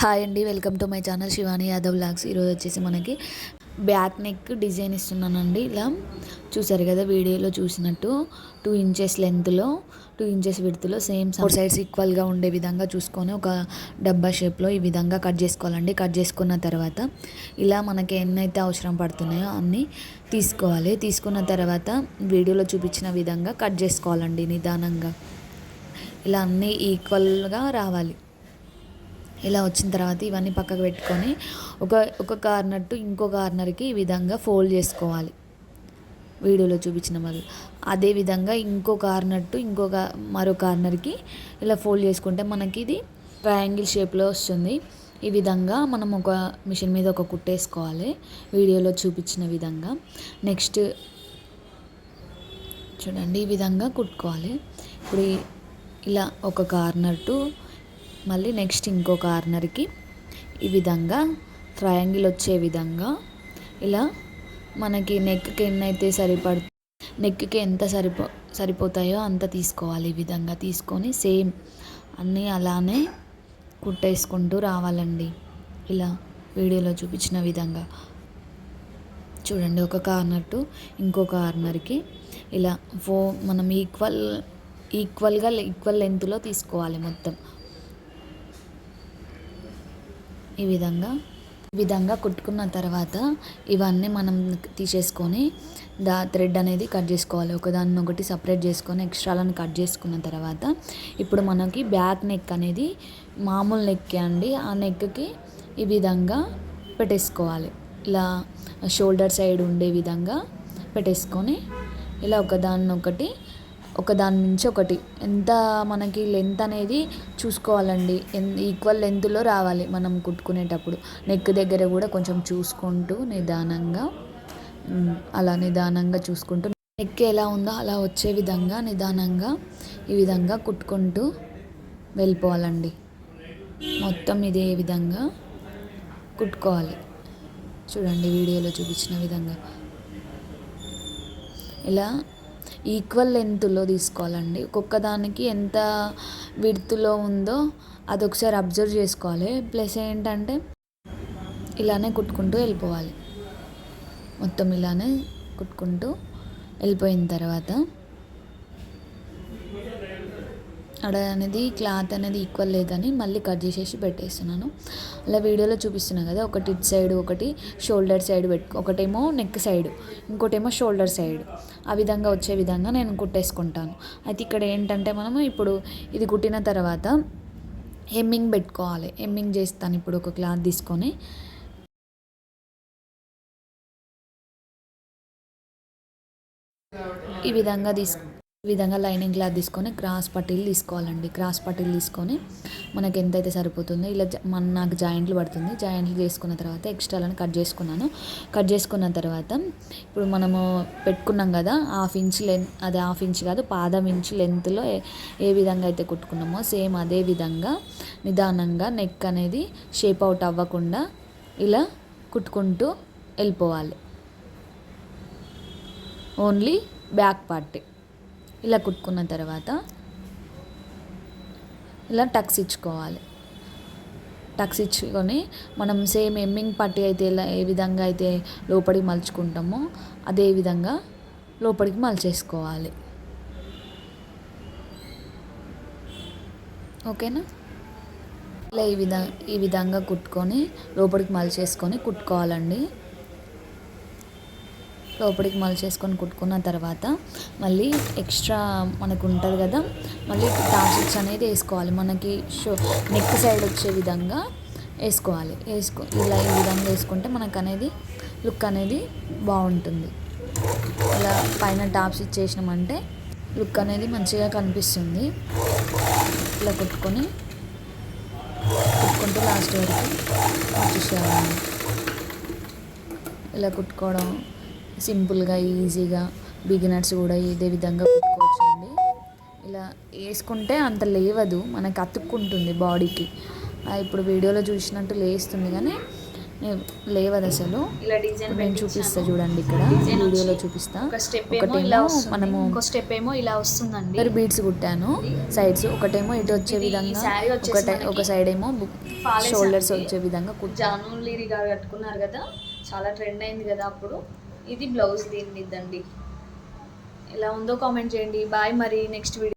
Hi అండి welcome to my channel Shivani Yadav vlogs ఈరోజు వచ్చేసి మనకి బ్యాక్ నెక్ డిజైన్ ఇస్తున్నానండి. ఇలా చూసారు కదా వీడియోలో చూసినట్టు టూ ఇంచెస్ లెంత్లో టూ ఇంచెస్ విడుతులో సేమ్ ఫోర్ సైడ్స్ ఈక్వల్గా ఉండే విధంగా చూసుకొని ఒక డబ్బా షేప్లో ఈ విధంగా కట్ చేసుకోవాలండి. కట్ చేసుకున్న తర్వాత ఇలా మనకి ఎన్నైతే అవసరం పడుతున్నాయో అన్నీ తీసుకోవాలి. తీసుకున్న తర్వాత వీడియోలో చూపించిన విధంగా కట్ చేసుకోవాలండి నిదానంగా. ఇలా అన్నీ ఈక్వల్గా రావాలి. ఇలా వచ్చిన తర్వాత ఇవన్నీ పక్కకు పెట్టుకొని ఒక ఒక కార్నర్ టు ఇంకో కార్నర్కి ఈ విధంగా ఫోల్డ్ చేసుకోవాలి. వీడియోలో చూపించిన వాళ్ళు అదే విధంగా ఇంకో కార్నర్ టు ఇంకొక మరో కార్నర్కి ఇలా ఫోల్డ్ చేసుకుంటే మనకి ఇది ట్రయాంగిల్ షేప్లో వస్తుంది. ఈ విధంగా మనం ఒక మిషన్ మీద ఒక కుట్టేసుకోవాలి. వీడియోలో చూపించిన విధంగా. నెక్స్ట్ చూడండి ఈ విధంగా కుట్టుకోవాలి. ఇప్పుడు ఇలా ఒక కార్నర్ టు మళ్ళీ నెక్స్ట్ ఇంకో కార్నర్కి ఈ విధంగా ట్రయాంగిల్ వచ్చే విధంగా ఇలా మనకి నెక్కి ఎన్నైతే సరిపడు నెక్కి ఎంత సరిపో సరిపోతాయో అంత తీసుకోవాలి ఈ విధంగా తీసుకొని సేమ్ అన్నీ అలానే కుట్టేసుకుంటూ రావాలండి. ఇలా వీడియోలో చూపించిన విధంగా. చూడండి ఒక కార్నర్ టు ఇంకో కార్నర్కి ఇలా ఫో మనం ఈక్వల్ ఈక్వల్గా ఈక్వల్ లెంత్లో తీసుకోవాలి మొత్తం. ఈ విధంగా ఈ విధంగా కుట్టుకున్న తర్వాత ఇవన్నీ మనం తీసేసుకొని దా థ్రెడ్ అనేది కట్ చేసుకోవాలి. ఒకదాన్ని ఒకటి సపరేట్ చేసుకొని ఎక్స్ట్రాలను కట్ చేసుకున్న తర్వాత ఇప్పుడు మనకి బ్యాక్ నెక్ అనేది మామూలు నెక్కే అండి. ఆ నెక్కి ఈ విధంగా పెట్టేసుకోవాలి. ఇలా షోల్డర్ సైడ్ ఉండే విధంగా పెట్టేసుకొని ఇలా ఒకదాన్ని ఒకటి ఒకదాని నుంచి ఒకటి. ఎంత మనకి లెంత్ అనేది చూసుకోవాలండి. ఎన్- ఈక్వల్ లెంత్లో రావాలి మనం కుట్టుకునేటప్పుడు. నెక్ దగ్గర కూడా కొంచెం చూసుకుంటూ నిదానంగా అలా నిదానంగా చూసుకుంటూ నెక్ ఎలా ఉందో అలా వచ్చే విధంగా నిదానంగా ఈ విధంగా కుట్టుకుంటూ వెళ్ళిపోవాలండి. మొత్తం ఇదే విధంగా కుట్టుకోవాలి. చూడండి వీడియోలో చూపించిన విధంగా. ఇలా ఈక్వల్ లెంత్లో తీసుకోవాలండి. ఒక్కొక్క దానికి ఎంత విడుతులో ఉందో అది ఒకసారి అబ్జర్వ్ చేసుకోవాలి. ప్లస్ ఏంటంటే ఇలానే కుట్టుకుంటూ వెళ్ళిపోవాలి. మొత్తం ఇలానే కుట్టుకుంటూ వెళ్ళిపోయిన తర్వాత అక్కడ అనేది క్లాత్ అనేది ఈక్వల్ లేదని మళ్ళీ కట్ చేసేసి పెట్టేస్తున్నాను. అలా వీడియోలో చూపిస్తున్నాను కదా ఒకటి ఇటు సైడ్ ఒకటి షోల్డర్ సైడ్ పెట్టు ఒకటేమో నెక్ సైడ్ ఇంకోటేమో షోల్డర్ సైడ్. ఆ విధంగా వచ్చే విధంగా నేను కుట్టేసుకుంటాను. అయితే ఇక్కడ ఏంటంటే మనము ఇప్పుడు ఇది కుట్టిన తర్వాత హెమ్మింగ్ పెట్టుకోవాలి. హెమ్మింగ్ చేస్తాను ఇప్పుడు ఒక క్లాత్ తీసుకొని. ఈ విధంగా తీసు విధంగా లైనింగ్ క్లాత్ తీసుకొని క్రాస్ పట్టీలు తీసుకోవాలండి. క్రాస్ పట్టీలు తీసుకొని మనకి ఎంతైతే సరిపోతుందో ఇలా జ- మన నాకు జాయింట్లు పడుతుంది. జాయింట్లు చేసుకున్న తర్వాత ఎక్స్ట్రాలను కట్ చేసుకున్నాను. కట్ చేసుకున్న తర్వాత ఇప్పుడు మనము పెట్టుకున్నాం కదా హాఫ్ ఇంచ్ లెంత్ అది హాఫ్ ఇంచ్ కాదు పాదం ఇంచ్ లెంత్లో ఏ ఏ విధంగా అయితే కుట్టుకున్నామో సేమ్ అదే విధంగా నిదానంగా నెక్ అనేది షేప్ అవుట్ అవ్వకుండా ఇలా కుట్టుకుంటూ వెళ్ళిపోవాలి. Only back part. ఇలా కుట్టుకున్న తర్వాత ఇలా టక్స్ ఇచ్చుకోవాలి. టక్స్ ఇచ్చుకొని మనం సేమ్ ఎమ్మింగ్ పట్టి అయితే ఎలా ఏ విధంగా అయితే లోపలికి మలుచుకుంటామో అదే విధంగా లోపలికి మలిచేసుకోవాలి. ఓకేనా? ఇలా ఈ విధంగా ఈ విధంగా కుట్టుకొని లోపలికి మలిచేసుకొని కుట్టుకోవాలండి. లోపలికి మలిచేసుకొని కుట్టుకున్న తర్వాత మళ్ళీ ఎక్స్ట్రా మనకు ఉంటుంది కదా మళ్ళీ టాసిక్స్ అనేది వేసుకోవాలి. మనకి షో నెక్ సైడ్ వచ్చే విధంగా వేసుకోవాలి. వేసుకో ఇలా ఈ విధంగా వేసుకుంటే మనకు అనేది లుక్ అనేది బాగుంటుంది. ఇలా పైన టాప్స్ ఇచ్చేసినామంటే లుక్ అనేది మంచిగా కనిపిస్తుంది. ఇలా కుట్టుకొని కుట్టుకుంటే లాస్ట్ వరకు వచ్చేసేయాలి. ఇలా కుట్టుకోవడం సింపుల్గా ఈజీగా బిగినర్స్ కూడా ఇదే విధంగా కుట్టుకోవచ్చు అండి ఇలా వేసుకుంటే అంత లేవదు మనకు అతుక్కుంటుంది బాడీకి. ఇప్పుడు వీడియోలో చూసినట్టు లేస్తుంది కానీ లేవదు అసలు. ఇలా డిజైన్ నేను చూపిస్తా చూడండి ఇక్కడ. వీడియోలో చూపిస్తా. ఒక స్టెప్ ఏమో ఇలా ఒకటేమో మనము స్టెప్ ఏమో ఇలా వస్తుందండి. బీడ్స్ కుట్టాను సైడ్స్. ఒకటేమో ఇటు వచ్చే విధంగా ఒకటే ఒక సైడ్ ఏమో షోల్డర్స్. వచ్చే విధంగా కుట్టాను. కట్టుకున్నారు కదా చాలా ట్రెండ్ అయింది కదా అప్పుడు. ఇది బ్లౌజ్ దీనిదండి ఎలా ఉందో కామెంట్ చేయండి. బాయ్ మరి నెక్స్ట్ వీడియో